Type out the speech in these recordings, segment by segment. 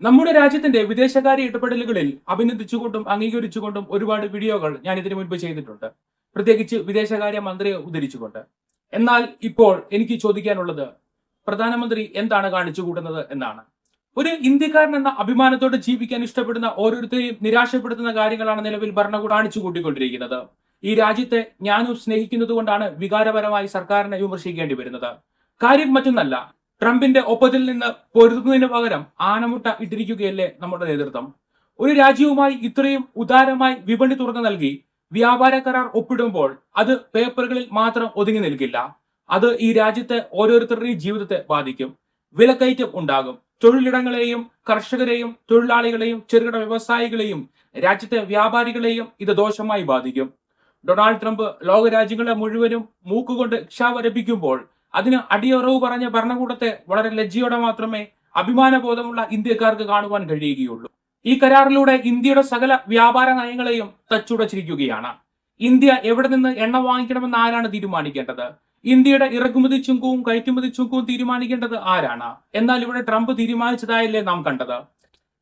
നമ്മുടെ രാജ്യത്തിന്റെ വിദേശകാര്യ ഇടപെടലുകളിൽ അഭിനന്ദിച്ചുകൊണ്ടും അംഗീകരിച്ചുകൊണ്ടും ഒരുപാട് വീഡിയോകൾ ഞാൻ ഇതിനു മുൻപ് ചെയ്തിട്ടുണ്ട്. പ്രത്യേകിച്ച് വിദേശകാര്യ മന്ത്രിയെ ഉദ്ധരിച്ചുകൊണ്ട്. എന്നാൽ ഇപ്പോൾ എനിക്ക് ചോദിക്കാനുള്ളത് പ്രധാനമന്ത്രി എന്താണ് കാണിച്ചു കൂട്ടുന്നത് എന്നാണ്. ഒരു ഇന്ത്യക്കാരൻ എന്ന അഭിമാനത്തോടെ ജീവിക്കാൻ ഇഷ്ടപ്പെടുന്ന ഓരോരുത്തരെയും നിരാശപ്പെടുത്തുന്ന കാര്യങ്ങളാണ് നിലവിൽ ഭരണകൂടം കാണിച്ചു കൂട്ടിക്കൊണ്ടിരിക്കുന്നത്. ഈ രാജ്യത്തെ ഞാനും സ്നേഹിക്കുന്നത് കൊണ്ടാണ് വികാരപരമായി സർക്കാരിനെ വിമർശിക്കേണ്ടി വരുന്നത്. കാര്യം മറ്റൊന്നല്ല ട്രംപിന്റെ ഒപ്പത്തിൽ നിന്ന് പൊരുതുന്നതിന് പകരം ആനമുട്ട ഇട്ടിരിക്കുകയല്ലേ നമ്മുടെ നേതൃത്വം. ഒരു രാജ്യവുമായി ഇത്രയും ഉദാരമായി വിപണി തുറന്നു നൽകി വ്യാപാര കരാർ ഒപ്പിടുമ്പോൾ അത് പേപ്പറുകളിൽ മാത്രം ഒതുങ്ങി നിൽക്കില്ല. അത് ഈ രാജ്യത്തെ ഓരോരുത്തരുടെയും ജീവിതത്തെ ബാധിക്കും. വിലക്കയറ്റം ഉണ്ടാകും. തൊഴിലിടങ്ങളെയും കർഷകരെയും തൊഴിലാളികളെയും ചെറുകിട വ്യവസായികളെയും രാജ്യത്തെ വ്യാപാരികളെയും ഇത് ദോഷമായി ബാധിക്കും. ഡൊണാൾഡ് ട്രംപ് ലോകരാജ്യങ്ങളെ മുഴുവനും മൂക്കുകൊണ്ട് ക്ഷാവരപ്പിക്കുമ്പോൾ അതിന് അടിയറവ് പറഞ്ഞ ഭരണകൂടത്തെ വളരെ ലജ്ജയോടെ മാത്രമേ അഭിമാനബോധമുള്ള ഇന്ത്യക്കാർക്ക് കാണുവാൻ കഴിയുകയുള്ളൂ. ഈ കരാറിലൂടെ ഇന്ത്യയുടെ സകല വ്യാപാര നയങ്ങളെയും തച്ചുടച്ചിരിക്കുകയാണ്. ഇന്ത്യ എവിടെ നിന്ന് എണ്ണ വാങ്ങിക്കണമെന്ന് ആരാണ് തീരുമാനിക്കേണ്ടത്? ഇന്ത്യയുടെ ഇറക്കുമതി ചുങ്കവും കയറ്റുമതി ചുങ്കവും തീരുമാനിക്കേണ്ടത് ആരാണ്? എന്നാൽ ഇവിടെ ട്രംപ് തീരുമാനിച്ചതായല്ലേ നാം കണ്ടത്.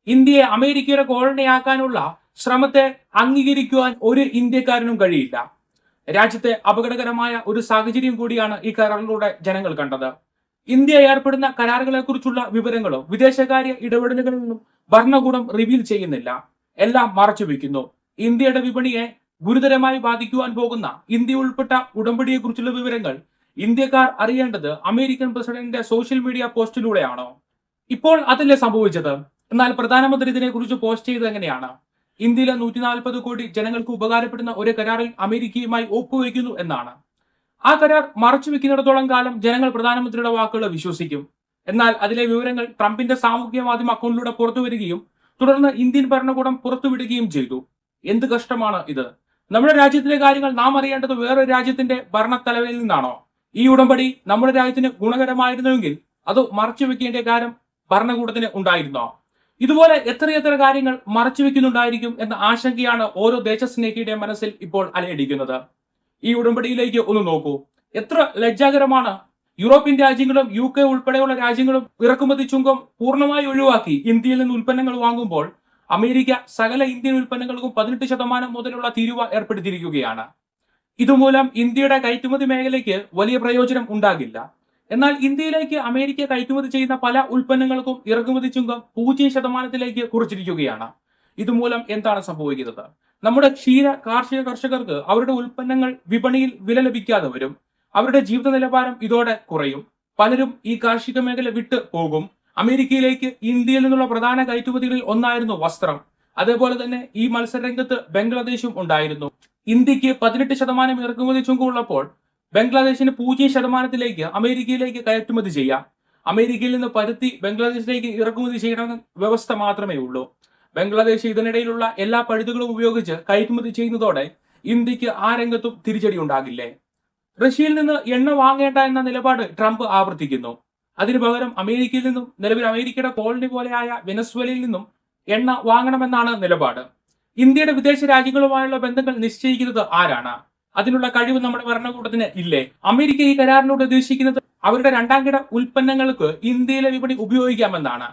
ഇന്ത്യയെ അമേരിക്കയുടെ കോളനിയാക്കാനുള്ള ശ്രമത്തെ അംഗീകരിക്കുവാൻ ഒരു ഇന്ത്യക്കാരനും കഴിയില്ല. രാജ്യത്തെ അപകടകരമായ ഒരു സാഹചര്യം കൂടിയാണ് ഈ കരാറിലൂടെ ജനങ്ങൾ കണ്ടത്. ഇന്ത്യ ഏർപ്പെടുന്ന കരാറുകളെ കുറിച്ചുള്ള വിവരങ്ങളും വിദേശകാര്യ ഇടപെടലുകളിൽ നിന്നും ഭരണകൂടം റിവീൽ ചെയ്യുന്നില്ല. എല്ലാം മറച്ചുവെക്കുന്നു ഇന്ത്യയുടെ വിപണിയെ ഗുരുതരമായി ബാധിക്കുവാൻ പോകുന്ന ഇന്ത്യ ഉൾപ്പെട്ട ഉടമ്പടിയെക്കുറിച്ചുള്ള വിവരങ്ങൾ ഇന്ത്യക്കാർ അറിയേണ്ടത് അമേരിക്കൻ പ്രസിഡന്റിന്റെ സോഷ്യൽ മീഡിയ പോസ്റ്റിലൂടെയാണോ? ഇപ്പോൾ അതല്ലേ സംഭവിച്ചത്? എന്നാൽ പ്രധാനമന്ത്രി ഇതിനെക്കുറിച്ച് പോസ്റ്റ് ചെയ്തത് എങ്ങനെയാണ്? ഇന്ത്യയിലെ നൂറ്റി നാൽപ്പത് കോടി ജനങ്ങൾക്ക് ഉപകാരപ്പെടുന്ന ഒരു കരാറിൽ അമേരിക്കയുമായി ഒപ്പുവയ്ക്കുന്നു എന്നാണ്. ആ കരാർ മറച്ചു വെക്കുന്നിടത്തോളം കാലം ജനങ്ങൾ പ്രധാനമന്ത്രിയുടെ വാക്കുകൾ വിശ്വസിക്കും. എന്നാൽ അതിലെ വിവരങ്ങൾ ട്രംപിന്റെ സാമൂഹ്യ മാധ്യമ അക്കൗണ്ടിലൂടെ പുറത്തു വരികയും തുടർന്ന് ഇന്ത്യൻ ഭരണകൂടം പുറത്തുവിടുകയും ചെയ്തു. എന്ത് കഷ്ടമാണ് ഇത്? നമ്മുടെ രാജ്യത്തിലെ കാര്യങ്ങൾ നാം അറിയേണ്ടത് വേറെ രാജ്യത്തിന്റെ ഭരണത്തലവനിൽ നിന്നാണോ? ഈ ഉടമ്പടി നമ്മുടെ രാജ്യത്തിന് ഗുണകരമായിരുന്നുവെങ്കിൽ അത് മറച്ചു വെക്കേണ്ട കാര്യം ഭരണകൂടത്തിന് ഉണ്ടായിരുന്നോ? ഇതുപോലെ എത്രയെത്ര കാര്യങ്ങൾ മറച്ചു വെക്കുന്നുണ്ടായിരിക്കും എന്ന ആശങ്കയാണ് ഓരോ ദേശസ്നേഹിയുടെ മനസ്സിൽ ഇപ്പോൾ അലയടിക്കുന്നത്. ഈ ഉടമ്പടിയിലേക്ക് ഒന്ന് നോക്കൂ. എത്ര ലജ്ജാകരമാണ്. യൂറോപ്യൻ രാജ്യങ്ങളും യു കെ ഉൾപ്പെടെയുള്ള രാജ്യങ്ങളും ഇറക്കുമതി ചുങ്കം പൂർണമായി ഒഴിവാക്കി ഇന്ത്യയിൽ നിന്ന് ഉൽപ്പന്നങ്ങൾ വാങ്ങുമ്പോൾ അമേരിക്ക സകല ഇന്ത്യൻ ഉൽപ്പന്നങ്ങൾക്കും പതിനെട്ട് ശതമാനം മുതലുള്ള തീരുവ ഏർപ്പെടുത്തിയിരിക്കുകയാണ്. ഇതുമൂലം ഇന്ത്യയുടെ കയറ്റുമതി മേഖലയ്ക്ക് വലിയ പ്രയോജനം ഉണ്ടാകില്ല. എന്നാൽ ഇന്ത്യയിലേക്ക് അമേരിക്ക കയറ്റുമതി ചെയ്യുന്ന പല ഉൽപ്പന്നങ്ങൾക്കും ഇറക്കുമതി ചുങ്കം പൂജ്യം ശതമാനത്തിലേക്ക് കുറിച്ചിരിക്കുകയാണ്. ഇതുമൂലം എന്താണ് സംഭവിക്കുന്നത്? നമ്മുടെ ക്ഷീര കാർഷിക കർഷകർക്ക് അവരുടെ ഉൽപ്പന്നങ്ങൾ വിപണിയിൽ വില ലഭിക്കാതെ വരും. അവരുടെ ജീവിത നിലവാരം ഇതോടെ കുറയും. പലരും ഈ കാർഷിക മേഖല വിട്ട് പോകും. അമേരിക്കയിലേക്ക് ഇന്ത്യയിൽ നിന്നുള്ള പ്രധാന കയറ്റുമതികളിൽ ഒന്നായിരുന്നു വസ്ത്രം. അതേപോലെ തന്നെ ഈ മത്സരരംഗത്ത് ബംഗ്ലാദേശും ഉണ്ടായിരുന്നു. ഇന്ത്യയ്ക്ക് പതിനെട്ട് ശതമാനം ഇറക്കുമതി ചുങ്കം ഉള്ളപ്പോൾ ബംഗ്ലാദേശിന് പൂജ്യം ശതമാനത്തിലേക്ക് അമേരിക്കയിലേക്ക് കയറ്റുമതി ചെയ്യാം. അമേരിക്കയിൽ നിന്ന് പരുത്തി ബംഗ്ലാദേശിലേക്ക് ഇറക്കുമതി ചെയ്യണമെന്ന വ്യവസ്ഥ മാത്രമേ ഉള്ളൂ. ബംഗ്ലാദേശ് ഇതിനിടയിലുള്ള എല്ലാ പഴുതുകളും ഉപയോഗിച്ച് കയറ്റുമതി ചെയ്യുന്നതോടെ ഇന്ത്യയ്ക്ക് ആ രംഗത്തും തിരിച്ചടി ഉണ്ടാകില്ലേ? റഷ്യയിൽ നിന്ന് എണ്ണ വാങ്ങേണ്ട എന്ന നിലപാട് ട്രംപ് ആവർത്തിക്കുന്നു. അതിനു പകരം അമേരിക്കയിൽ നിന്നും നിലവിൽ അമേരിക്കയുടെ കോളനി പോലെയായ വെനസ്വലയിൽ നിന്നും എണ്ണ വാങ്ങണമെന്നാണ് നിലപാട്. ഇന്ത്യയുടെ വിദേശ രാജ്യങ്ങളുമായുള്ള ബന്ധങ്ങൾ നിശ്ചയിക്കുന്നത് ആരാണ്? അതിനുള്ള കഴിവ് നമ്മുടെ ഭരണകൂടത്തിന് ഇല്ലേ? അമേരിക്ക ഈ കരാറിലൂടെ ഉദ്ദേശിക്കുന്നത് അവരുടെ രണ്ടാം കിട ഉൽപ്പന്നങ്ങൾക്ക് ഇന്ത്യയിലെ വിപണി ഉപയോഗിക്കാമെന്നാണ്.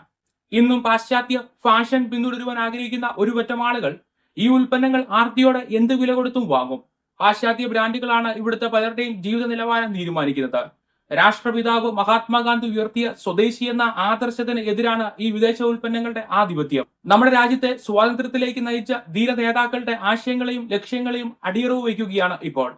ഇന്നും പാശ്ചാത്യ ഫാഷൻ പിന്തുടരുവാൻ ആഗ്രഹിക്കുന്ന ഒരു പറ്റം ആളുകൾ ഈ ഉൽപ്പന്നങ്ങൾ ആർത്തിയോടെ എന്ത് വില കൊടുത്തും വാങ്ങും? പാശ്ചാത്യ ബ്രാൻഡുകളാണ് ഇവിടുത്തെ പലരുടെയും ജീവിത നിലവാരം തീരുമാനിക്കുന്നത്. രാഷ്ട്രപിതാവ് മഹാത്മാഗാന്ധി ഉയർത്തിയ സ്വദേശി എന്ന ആദർശത്തിന് എതിരാണ് ഈ വിദേശ ഉൽപ്പന്നങ്ങളുടെ ആധിപത്യം. നമ്മുടെ രാജ്യത്തെ സ്വാതന്ത്ര്യത്തിലേക്ക് നയിച്ച ധീര നേതാക്കളുടെ ആശയങ്ങളെയും ലക്ഷ്യങ്ങളെയും അടിയറവ് വയ്ക്കുകയാണ് ഇപ്പോൾ.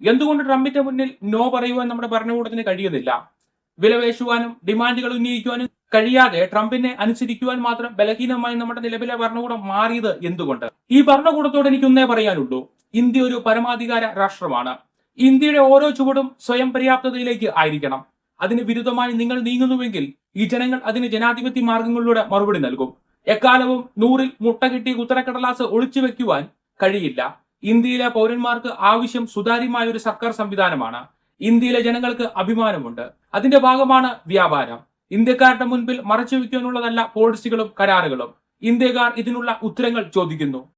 എന്തുകൊണ്ട് ട്രംപിന്റെ മുന്നിൽ നോ പറയുവാൻ നമ്മുടെ ഭരണകൂടത്തിന് കഴിയുന്നില്ല? വിലപേശുവാനും ഡിമാൻഡുകൾ ഉന്നയിക്കുവാനും കഴിയാതെ ട്രംപിനെ അനുസരിക്കുവാൻ മാത്രം ബലഹീനമായി നമ്മുടെ നിലവിലെ ഭരണകൂടം മാറിയത് എന്തുകൊണ്ട്? ഈ ഭരണകൂടത്തോട് എനിക്കൊന്നേ പറയാനുള്ളൂ. ഇന്ത്യ ഒരു പരമാധികാര രാഷ്ട്രമാണ്. ഇന്ത്യയുടെ ഓരോ ചുവടും സ്വയം പര്യാപ്തതയിലേക്ക് ആയിരിക്കണം. അതിന് വിരുദ്ധമായി നിങ്ങൾ നീങ്ങുന്നുവെങ്കിൽ ഈ ജനങ്ങൾ അതിന് ജനാധിപത്യ മാർഗങ്ങളിലൂടെ മറുപടി നൽകും. എക്കാലവും നൂറിൽ മുട്ട കിട്ടി ഉത്തരക്കടലാസ് ഒളിച്ചു വെക്കുവാൻ കഴിയില്ല. ഇന്ത്യയിലെ പൗരന്മാർക്ക് ആവശ്യം സുതാര്യമായ ഒരു സർക്കാർ സംവിധാനമാണ്. ഇന്ത്യയിലെ ജനങ്ങൾക്ക് അഭിമാനമുണ്ട്. അതിന്റെ ഭാഗമാണ് വ്യാപാരം. ഇന്ത്യക്കാരുടെ മുൻപിൽ മറച്ചു വെക്കാനുള്ളതല്ല പോളിസികളും കരാറുകളും. ഇന്ത്യക്കാർ ഇതിനുള്ള ഉത്തരങ്ങൾ ചോദിക്കുന്നു.